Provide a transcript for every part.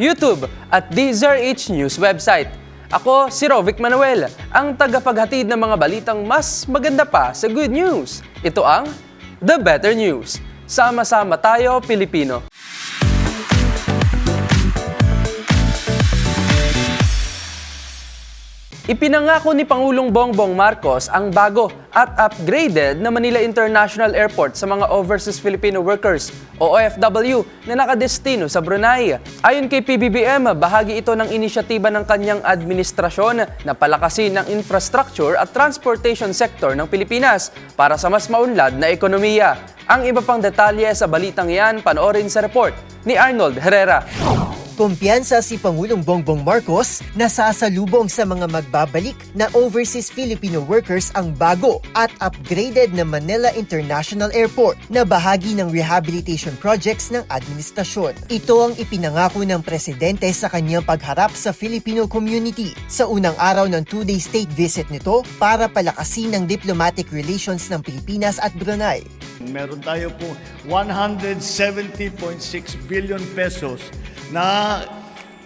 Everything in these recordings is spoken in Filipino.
YouTube at DZRH News website. Ako si Rovic Manuel, ang tagapaghatid ng mga balitang mas maganda pa sa good news. Ito ang The Better News. Sama-sama tayo, Pilipino. Ipinangako ni Pangulong Bongbong Marcos ang bago at upgraded na Manila International Airport sa mga overseas Filipino workers o OFW na nakadestino sa Brunei. Ayon kay PBBM, bahagi ito ng inisyatiba ng kanyang administrasyon na palakasin ang infrastructure at transportation sector ng Pilipinas para sa mas maunlad na ekonomiya. Ang iba pang detalye sa balitang yan, panoorin sa report ni Arnold Herrera. Kumpiyansa si Pangulong Bongbong Marcos na sasalubong sa mga magbabalik na overseas Filipino workers ang bago at upgraded na Manila International Airport na bahagi ng rehabilitation projects ng administrasyon. Ito ang ipinangako ng presidente sa kanyang pagharap sa Filipino community sa unang araw ng two-day state visit nito para palakasin ang diplomatic relations ng Pilipinas at Brunei. Meron tayo po 170.6 billion pesos na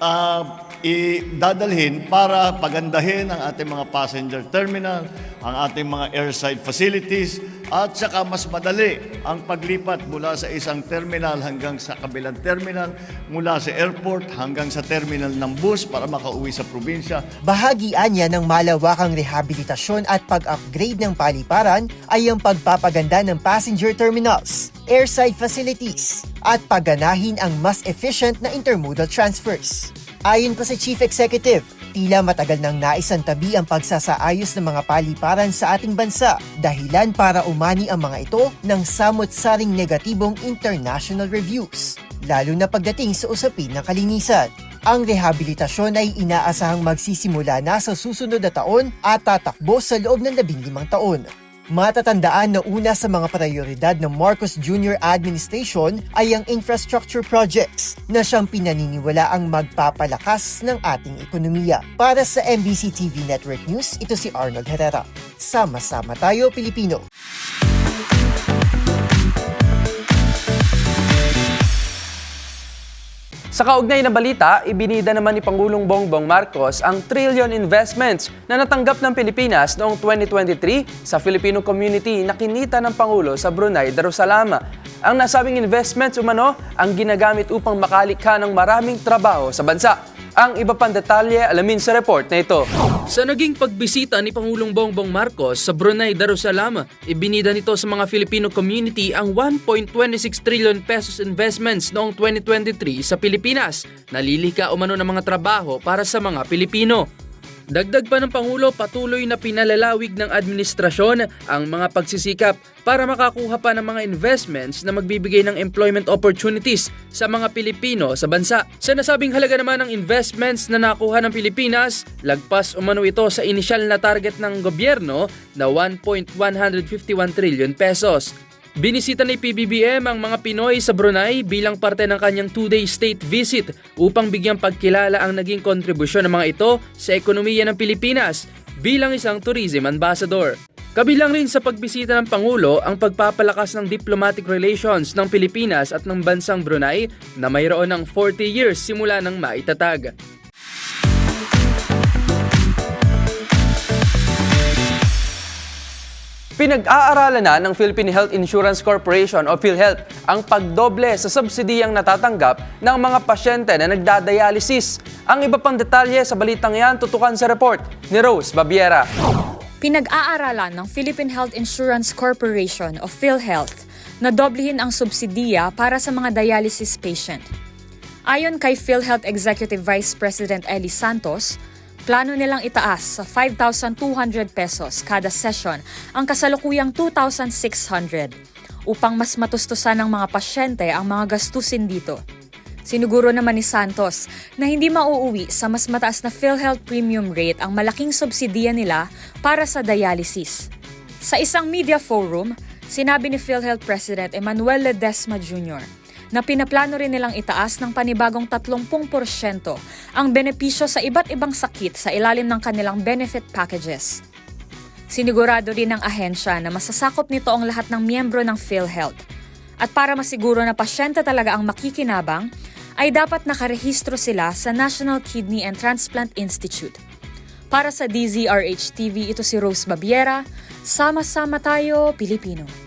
ah, idadalhin para pagandahin ang ating mga passenger terminal, ang ating mga airside facilities, at saka mas madali ang paglipat mula sa isang terminal hanggang sa kabilang terminal, mula sa airport hanggang sa terminal ng bus para makauwi sa probinsya. Bahagian niya ng malawakang rehabilitasyon at pag-upgrade ng paliparan ay ang pagpapaganda ng passenger terminals, airside facilities, at pagganahin ang mas efficient na intermodal transfers. Ayon pa sa Chief Executive, tila matagal nang naisantabi ang pagsasaayos ng mga paliparan sa ating bansa, dahilan para umani ang mga ito ng samot-saring negatibong international reviews, lalo na pagdating sa usapin ng kalinisan. Ang rehabilitasyon ay inaasahang magsisimula na sa susunod na taon at tatakbo sa loob ng 15 taon. Matatandaan na una sa mga prioridad ng Marcos Jr. administration ay ang infrastructure projects na siyang pinaniniwala ang magpapalakas ng ating ekonomiya. Para sa MBC TV Network News, ito si Arnold Herrera. Sama-sama tayo, Pilipino! Sa kaugnay na balita, ibinida naman ni Pangulong Bongbong Marcos ang trillion investments na natanggap ng Pilipinas noong 2023 sa Filipino community na kinita ng Pangulo sa Brunei Darussalam. Ang nasabing investments umano ang ginagamit upang makalikha ng maraming trabaho sa bansa. Ang iba pang detalye alamin sa report na ito. Sa naging pagbisita ni Pangulong Bongbong Marcos sa Brunei Darussalam, ibinida nito sa mga Filipino community ang 1.26 trillion pesos investments noong 2023 sa Pilipinas. Nalilika umano ng mga trabaho para sa mga Pilipino. Dagdag pa ng Pangulo, patuloy na pinalalawig ng administrasyon ang mga pagsisikap para makakuha pa ng mga investments na magbibigay ng employment opportunities sa mga Pilipino sa bansa. Sa nasabing halaga naman ng investments na nakuha ng Pilipinas, lagpas umano ito sa inisyal na target ng gobyerno na 1.151 trillion pesos. Binisita ni PBBM ang mga Pinoy sa Brunei bilang parte ng kanyang two-day state visit upang bigyang pagkilala ang naging kontribusyon ng mga ito sa ekonomiya ng Pilipinas bilang isang tourism ambassador. Kabilang rin sa pagbisita ng Pangulo ang pagpapalakas ng diplomatic relations ng Pilipinas at ng bansang Brunei na mayroon ng 40 years simula ng maitatag. Pinag-aaralan na ng Philippine Health Insurance Corporation o PhilHealth ang pagdoble sa subsidiyang natatanggap ng mga pasyente na nagdadialysis. Ang iba pang detalye sa balitang yan tutukan sa report ni Rose Babiera. Pinag-aaralan ng Philippine Health Insurance Corporation o PhilHealth na doblehin ang subsidiya para sa mga dialysis patient. Ayon kay PhilHealth Executive Vice President Eli Santos, plano nilang itaas sa 5,200 pesos kada session ang kasalukuyang 2,600 upang mas matustusan ng mga pasyente ang mga gastusin dito. Siniguro naman ni Santos na hindi mauuwi sa mas mataas na PhilHealth premium rate ang malaking subsidiya nila para sa dialysis. Sa isang media forum, sinabi ni PhilHealth President Emmanuel Ledesma Jr. na pinaplano rin nilang itaas ng panibagong 30% ang benepisyo sa iba't ibang sakit sa ilalim ng kanilang benefit packages. Sinigurado rin ng ahensya na masasakop nito ang lahat ng miyembro ng PhilHealth. At para masiguro na pasyente talaga ang makikinabang, ay dapat nakarehistro sila sa National Kidney and Transplant Institute. Para sa DZRH TV, ito si Rose Babiera. Sama-sama tayo, Pilipino.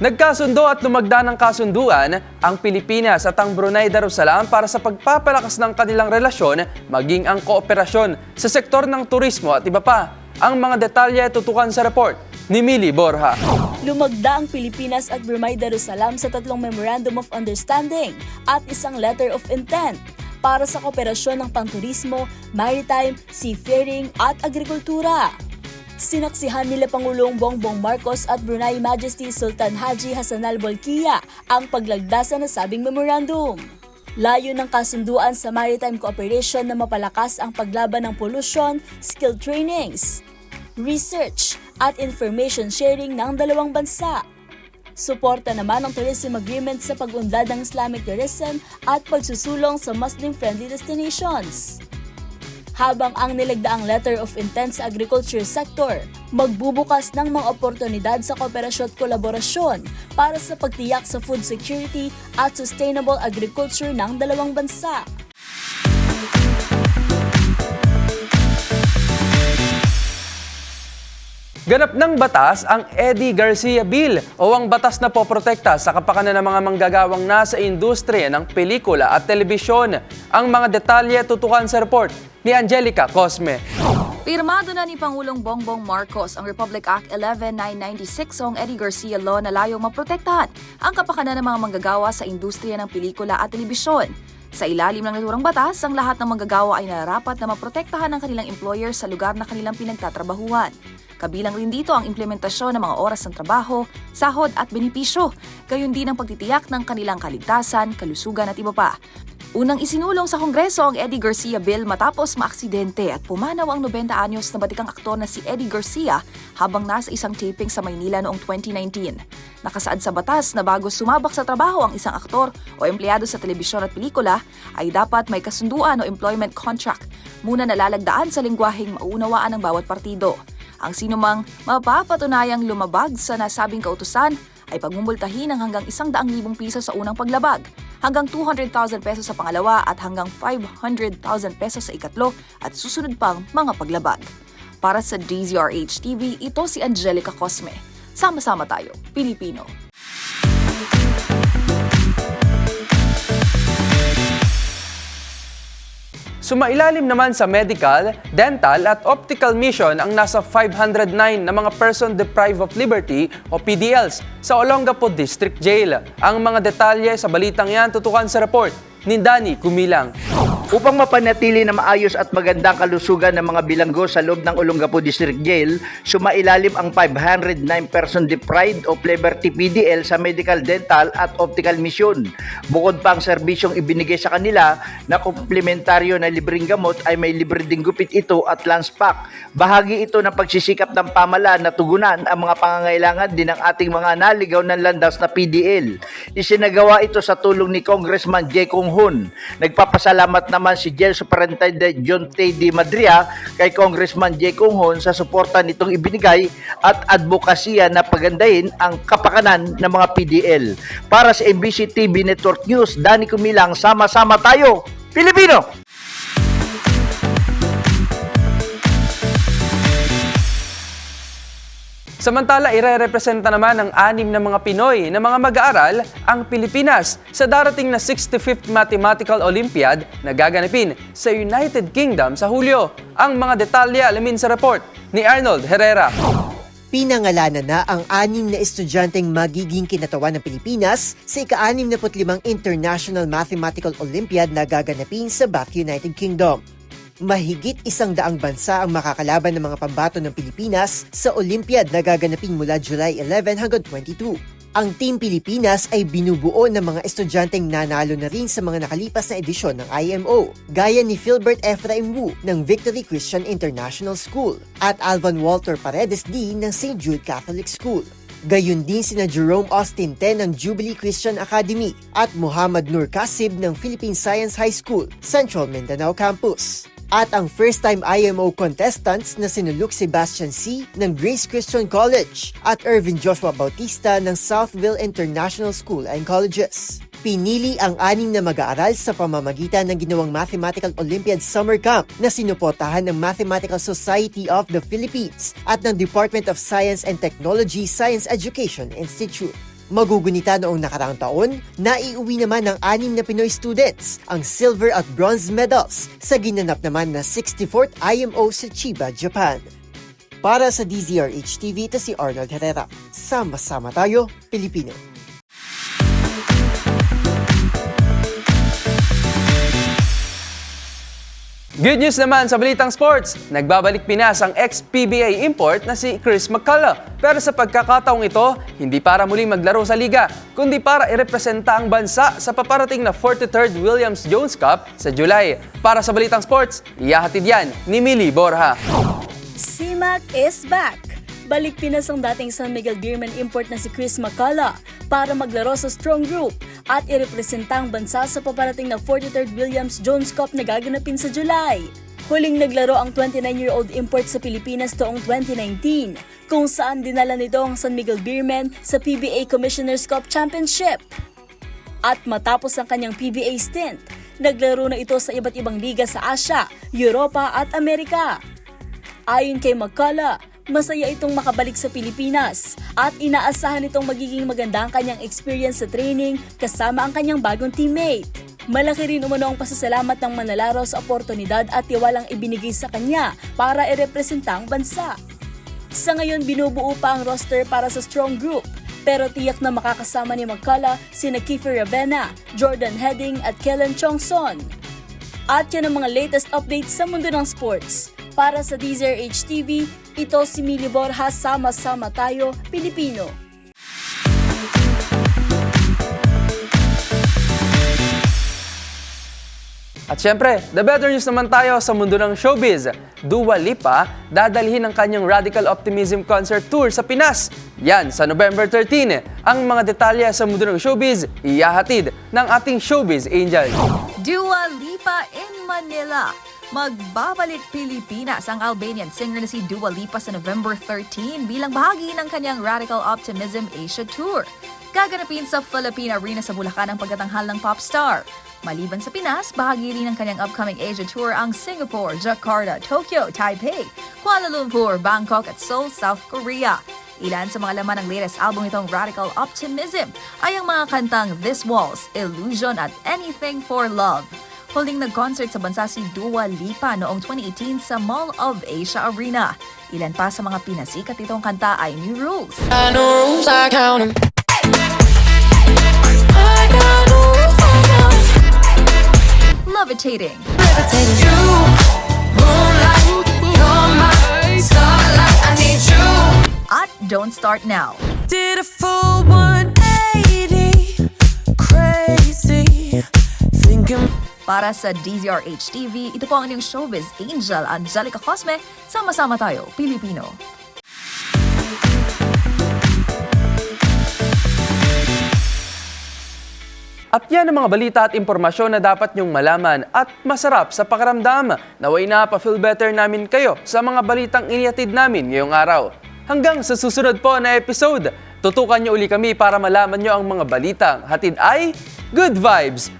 Nagkasundo at lumagda ng kasunduan ang Pilipinas at ang Brunei Darussalam para sa pagpapalakas ng kanilang relasyon maging ang kooperasyon sa sektor ng turismo at iba pa. Ang mga detalye tutukan sa report ni Mili Borja. Lumagda ang Pilipinas at Brunei Darussalam sa tatlong Memorandum of Understanding at isang Letter of Intent para sa kooperasyon ng pangturismo, maritime, seafaring at agrikultura. Sinaksihan nila Pangulong Bongbong Marcos at Brunei Majesty Sultan Haji Hassanal Bolkiah ang paglagda sa nasabing memorandum. Layo ng kasunduan sa maritime cooperation na mapalakas ang paglaban ng pollution, skill trainings, research at information sharing ng dalawang bansa. Suporta naman ang tourism agreement sa pag-unlad ng Islamic tourism at pagsusulong sa Muslim-friendly destinations. Habang ang nilagdaang letter of intent sa agriculture sector, magbubukas ng mga oportunidad sa kooperasyon at kolaborasyon para sa pagtiyak sa food security at sustainable agriculture ng dalawang bansa. Ganap ng batas ang Eddie Garcia Bill o ang batas na poprotekta sa kapakanan ng mga manggagawang nasa industriya ng pelikula at telebisyon. Ang mga detalye tutukan sa report ni Angelica Cosme. Pirmado na ni Pangulong Bongbong Marcos ang Republic Act 11996 o ang Eddie Garcia Law na layong maprotektahan ang kapakanan ng mga manggagawa sa industriya ng pelikula at telebisyon. Sa ilalim ng naturang batas, ang lahat ng manggagawa ay nararapat na maprotektahan ng kanilang employer sa lugar na kanilang pinagtatrabahuan. Kabilang rin dito ang implementasyon ng mga oras ng trabaho, sahod at benepisyo, gayon din ang pagtitiyak ng kanilang kaligtasan, kalusugan at iba pa. Unang isinulong sa Kongreso ang Eddie Garcia Bill matapos maaksidente at pumanaw ang 90 anyos na batikang aktor na si Eddie Garcia habang nasa isang taping sa Maynila noong 2019. Nakasaad sa batas na bago sumabak sa trabaho ang isang aktor o empleyado sa telebisyon at pelikula ay dapat may kasunduan o employment contract muna nalalagdaan sa lingwaheng mauunawaan ng bawat partido. Ang sinumang mapapatunayang lumabag sa nasabing kautusan ay pagmumultahin ng hanggang 100,000 piso sa unang paglabag, hanggang 200,000 pesos sa pangalawa at hanggang 500,000 pesos sa ikatlo at susunod pang mga paglabag. Para sa DZRH TV, ito si Angelica Cosme. Sama-sama tayo, Pilipino. Sumailalim naman sa medical, dental at optical mission ang nasa 509 na mga person deprived of liberty o PDLs sa Olongapo District Jail. Ang mga detalye sa balitang yan tutukan sa report ni Danny Kumilang. Upang mapanatili na maayos at magandang kalusugan ng mga bilanggo sa loob ng Olongapo District Jail, sumailalim ang 509 person deprived of liberty PDL sa medical, dental at optical mission. Bukod pa ang serbisyong ibinigay sa kanila na komplementaryo na libreng gamot ay may libre ding gupit ito at lunch pack. Bahagi ito ng pagsisikap ng pamalaan na tugunan ang mga pangangailangan din ng ating mga naligaw ng landas na PDL. Isinagawa ito sa tulong ni Congressman J. Hun. Nagpapasalamat naman si Jail Superintendent John T. Di Madria kay Congressman J. Kung Hun sa suporta nitong ibinigay at advokasya na pagandahin ang kapakanan ng mga PDL. Para sa MBC TV Network News, Danny Kumilang, sama-sama tayo, Pilipino! Samantala, ire-representa naman ng anim na mga Pinoy na mga mag-aaral ang Pilipinas sa darating na 65th Mathematical Olympiad na gaganapin sa United Kingdom sa Hulyo. Ang mga detalye alamin sa report ni Arnold Herrera. Pinangalanan na ang anim na estudyanteng magiging kinatawan ng Pilipinas sa ika-65 International Mathematical Olympiad na gaganapin sa Bath, United Kingdom. Mahigit isang daang bansa ang makakalaban ng mga pambato ng Pilipinas sa Olympiad na gaganapin mula July 11 hanggang 22. Ang Team Pilipinas ay binubuo ng mga estudyanteng nanalo na rin sa mga nakalipas na edisyon ng IMO, gaya ni Philbert Ephraim Wu ng Victory Christian International School at Alvan Walter Paredes D ng St. Jude Catholic School. Gayun din sina Jerome Austin Ten ng Jubilee Christian Academy at Muhammad Nur Kasib ng Philippine Science High School, Central Mindanao Campus. At ang first-time IMO contestants na sina Luke Sebastian C. ng Grace Christian College at Irvin Joshua Bautista ng Southville International School and Colleges. Pinili ang anim na mag-aaral sa pamamagitan ng ginawang Mathematical Olympiad Summer Camp na sinuportahan ng Mathematical Society of the Philippines at ng Department of Science and Technology Science Education Institute. Magugunita noong nakaraang taon, naiuwi naman ng anim na Pinoy students ang silver at bronze medals sa ginanap naman na 64th IMO sa Chiba, Japan. Para sa DZRH TV, ito si Arnold Herrera. Sama-sama tayo, Pilipino. Good news naman sa Balitang Sports. Nagbabalik Pinas ang ex-PBA import na si Chris McCullough. Pero sa pagkakataong ito, hindi para muling maglaro sa liga, kundi para irepresenta ang bansa sa paparating na 43rd Williams-Jones Cup sa July. Para sa Balitang Sports, iyahatid yan ni Mili Borja. CMAC is back! Balik Pinas ang dating San Miguel Beerman import na si Chris McCullough para maglaro sa Strong Group at irepresenta ang bansa sa paparating na 43rd Williams-Jones Cup na gaganapin sa July. Huling naglaro ang 29-year-old import sa Pilipinas taong 2019, kung saan dinala nito ang San Miguel Beerman sa PBA Commissioner's Cup Championship. At matapos ang kanyang PBA stint, naglaro na ito sa iba't ibang liga sa Asia, Europa at Amerika. Ayon kay McCullough, masaya itong makabalik sa Pilipinas at inaasahan itong magiging maganda ang kanyang experience sa training kasama ang kanyang bagong teammate. Malaki rin umano ang pasasalamat ng manlalaro sa oportunidad at tiwalang ibinigay sa kanya para irepresenta ang bansa. Sa ngayon, binubuo pa ang roster para sa strong group pero tiyak na makakasama ni McCullough sina Kiefer Ravena, Jordan Heading at Kellen Chongson. At yan ang mga latest updates sa mundo ng sports. Para sa DZRH TV, ito si Mili Borja, sama-sama tayo, Pilipino. At syempre, the better news naman tayo sa mundo ng showbiz. Dua Lipa, dadalhin ang kanyang Radical Optimism Concert Tour sa Pinas. Yan, sa November 13. Ang mga detalye sa mundo ng showbiz, iyahatid ng ating showbiz angel. Dua Lipa in Manila. Magbabalik Pilipinas ang Albanian singer na si Dua Lipa sa November 13 bilang bahagi ng kanyang Radical Optimism Asia Tour. Gaganapin sa Philippine Arena sa Bulacan ang pagkatanghal ng pop star. Maliban sa Pinas, bahagi rin ng kanyang upcoming Asia Tour ang Singapore, Jakarta, Tokyo, Taipei, Kuala Lumpur, Bangkok at Seoul, South Korea. Ilan sa mga laman ng latest album nitong Radical Optimism ay ang mga kantang This Waltz, Illusion at Anything for Love. Huling nag-concert sa bansa si Dua Lipa noong 2018 sa Mall of Asia Arena. Ilan pa sa mga pinasikat nitong kanta ay New Rules, I know rules, I count. Levitating, Levitating. You, moonlight, you're my starlight. I need you. at Don't Start Now. Did a full 180, crazy, thinking. Para sa DZRH TV, ito po ang inyong showbiz angel, Angelica Cosme. Sama-sama tayo, Pilipino. At yan ang mga balita at impormasyon na dapat nyong malaman at masarap sa pakiramdam. Naway na pa-feel better namin kayo sa mga balitang iniatid namin ngayong araw. Hanggang sa susunod po na episode, tutukan nyo uli kami para malaman nyo ang mga balitang hatid ay Good Vibes.